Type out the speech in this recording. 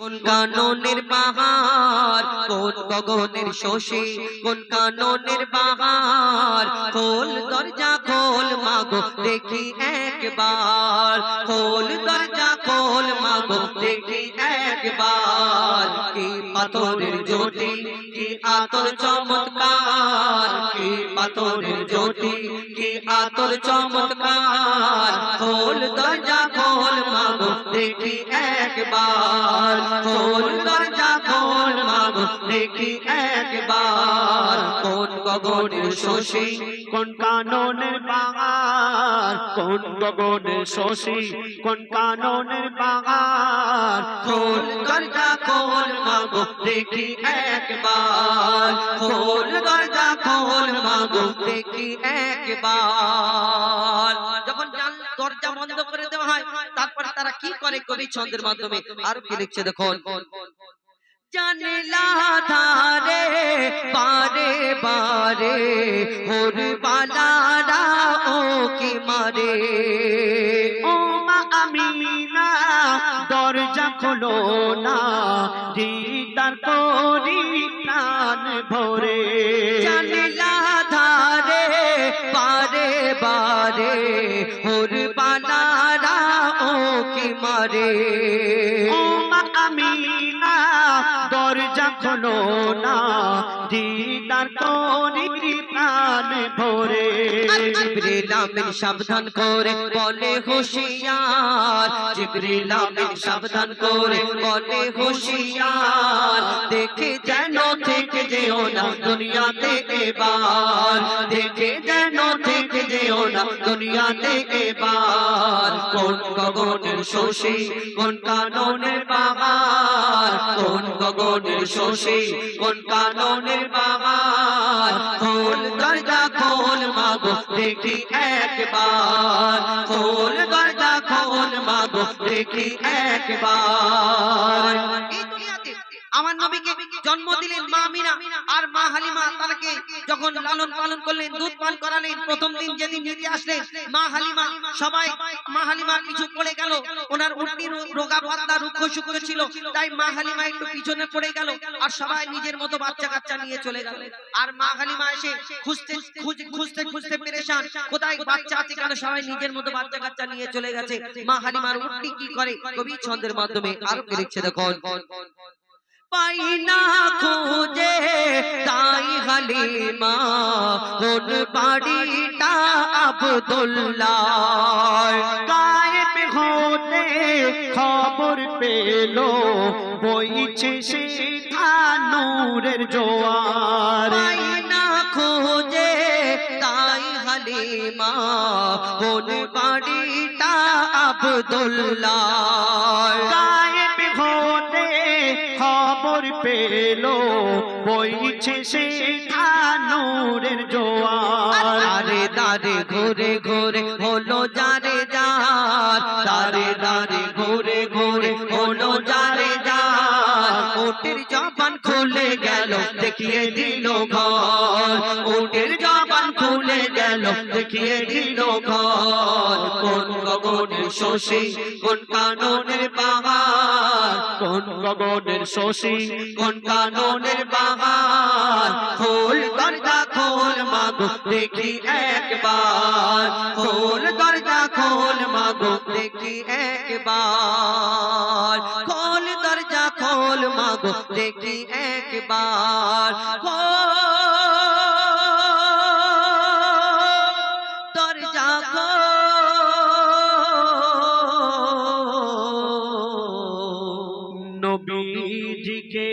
কোন কাননের বাহার কোন গগনের শোষে কোন কাননের বাহার খোল দরজা খোল, মাগো, দেখি একবার। খোল দরজা খোল, মাগো, দেখি একবার। কি পাথরের জোটি কি আতর চমৎকার। কি পাথরের জোটি কি আতর চমৎকার। দেখি একবার খোল দরজা খোল মাগো? দেখি একবার, কোন গগনের শশী, কোন কাননের বাগার কোন গগনের শশী, কোন কাননের বাগার খোল দরজা খোল মাগো? দেখি একবার খোল দরজা খোল মাগো দেখি একবার। যখন দরজা বন্ধ করে দেওয়া হয়, তারপরে তারা কি করে কবি ছন্দের মাধ্যমে? আর কি লিখছে, দেখুন। জানলা ধারে পারে বারে হোর বালারা ও কি মারে। দরজা খোলো না দিদার করি প্রাণ ভরে। জানলা ধারে পারে বারে হোর বালারা ও কি মারে। ও মা আমিনা দরজা খোলো না, দিদার করি প্রাণ ভরে। জিবরিল আমিন সাবধান করে বলে হুঁশিয়ার। জিবরিল আমিন সাবধান করে বলে হুঁশিয়ার। দেখে যেন থেকে যেও না দুনিয়াতে এবার। দেখে যেন থেকে যেও না দুনিয়াতে এবার। গগনের শোষী কোন কাননের বাবার কোন গগনের শোষী কোন কাননের বাবার খোল দরজা খোল মাগো, দেখি একবার। খোল দরজা খোল মাগো, দেখি একবার। আমার নবীকে জন্ম দিলেন মা মিনা আর মা হালিমা তাকে যখন লালন পালন করলেন, দুধ পান করালেন, প্রথম দিন যেদিন নিতে আসলেন, মা হালিমা, সবাই মা হালিমার পিছু পড়ে গেল। ওনার উটনির রোগা পাতলা রুক্ষ শুক্র ছিল, তাই মা হালিমা একটু পিছনে পড়ে গেল আর সবাই নিজের মতো বাচ্চা কাচ্চা নিয়ে চলে গেল। আর মা হালিমা এসে খুঁজতে খুঁজ- খুঁজতে খুঁজতে পেরেশান, কোথায় বাচ্চা আছে কেন সবাই নিজের মতো বাচ্চা কাচ্চা নিয়ে চলে গেছে? মা হালিমার উটনি কি করে? কবি ছন্দের মাধ্যমে আরও লিখছে দেখুন। পাই না খোঁজে, তাই হালিমা কোন বাড়িটা আবদুল্লাহ গায়েব হতে খবর পেল, বইছে সে নূরের জোয়ার। না খোঁজে, তাই হালিমা কোন বাড়িটা আবদুল্লাহ গায়েব হতে খবর পেল। বইছে সে নূরের জোয়ার। দারে দারে ঘুরে ঘুরে হলো যারে যার। দারে দারে ঘুরে ঘুরে হলো যারে যার। ওটের জবান খুলে গেল, দেখিয়ে দিল ঘর। ওটের জবান খুলে গেল, দেখিয়ে দিল ঘর। কোন গগনের শশী, কোন কাননের কোন গগনের শশী, কোন কাননের বাহার? খোল দরজা খোল মাগো, দেখি একবার। খোল দরজা খোল মাগো, দেখি একবার। খোল দরজা খোল মাগো, দেখি একবার। খোল দরজা খোল কে